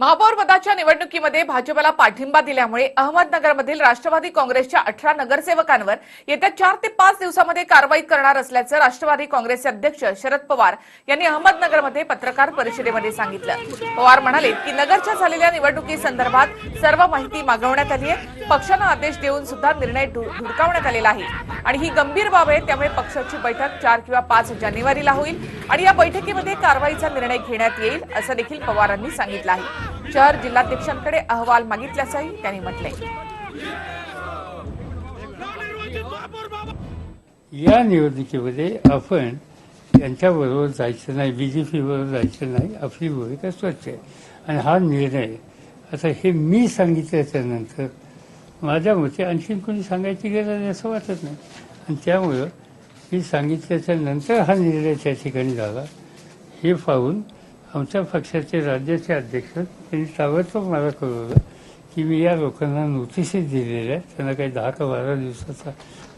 महापौर पदाच्या निवडणुकीमध्ये भाजपला पाठिंबा दिल्यामुळे अहमदनगरमधील राष्ट्रवादी काँग्रेसच्या अठरा नगरसेवकांवर येत्या चार ते पाच दिवसामध्ये कारवाई करणार असल्याचं राष्ट्रवादी काँग्रेसचे अध्यक्ष शरद पवार यांनी अहमदनगरमध्ये पत्रकार परिषदेमध्ये सांगितलं. पवार म्हणाले की नगरच्या झालेल्या निवडणुकीसंदर्भात सर्व माहिती मागवण्यात आली आहे. पक्षानं आदेश देऊन सुद्धा निर्णय धुडकावण्यात आलेला आहे. आणि ही गंभीर बाब आहे त्यामुळे पक्षाची बैठक चार किंवा पाच जानेवारीला होईल. आणि या बैठकीमध्ये कारवाईचा निर्णय घेण्यात येईल असं देखील पवारांनी सांगितलं आहे. शहर जिल्हाध्यक्षांकडे अहवाल मागितल्याचंही त्यांनी म्हटलंय. या निवडणुकीमध्ये आपण यांच्याबरोबर जायचं नाही बी जे पीबरोबर जायचं नाही आपली भूमिका स्वच्छ आहे. आणि हा निर्णय आता हे मी सांगितल्याच्यानंतर माझ्या मते आणखीन कोणी सांगायची गरज आहे असं वाटत नाही. आणि त्यामुळं ही सांगितल्याच्या नंतर हा निर्णय त्या ठिकाणी झाला. हे पाहून आमच्या पक्षाचे राज्याचे अध्यक्ष त्यांनी ताबडतोब मला कळवलं की मी या लोकांना नोटिसेस दिलेल्या आहेत. त्यांना काही दहा का बारा दिवसाचा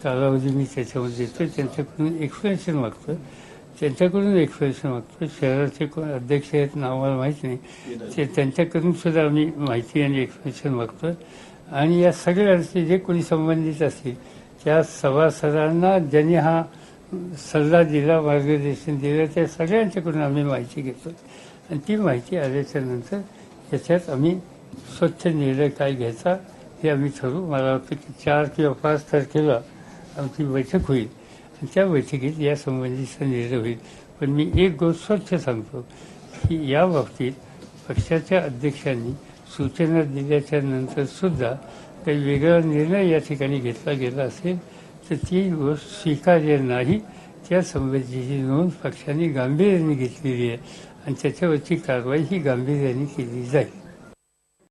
कालावधी मी त्याच्यामध्ये आहे त्यांच्याकडून एक्सप्लेनेशन मागतो त्यांच्याकडून एक्सप्लेनेशन मागतो शहराचे कोण अध्यक्ष आहेत नाव मला माहीत नाही. ते त्यांच्याकडून सुद्धा आम्ही माहिती आणि एक्सप्लेनेशन मागतो आणि या सगळ्यांचे जे कोणी संबंधित असतील त्या सभासदांना ज्यांनी हा सल्ला दिला मार्गदर्शन दिलं त्या सगळ्यांच्याकडून आम्ही माहिती घेतो. आणि ती माहिती आल्याच्यानंतर याच्यात आम्ही स्वच्छ निर्णय काय घ्यायचा हे आम्ही ठरवू. मला वाटतं की चार किंवा पाच तारखेला आमची बैठक होईल. आणि त्या बैठकीत या संबंधीचा निर्णय होईल. पण मी एक गोष्ट स्वच्छ सांगतो की या बाबतीत पक्षाच्या अध्यक्षांनी सूचना दिल्याच्या नंतर सुद्धा काही वेगळा निर्णय या ठिकाणी घेतला गेला असेल. तर ती गोष्ट स्वीकार्य नाही त्यासंबंधीची नोंद पक्षाने गांभीर्याने घेतलेली आहे आणि त्याच्यावरची कारवाई ही गांभीर्याने केली जाईल.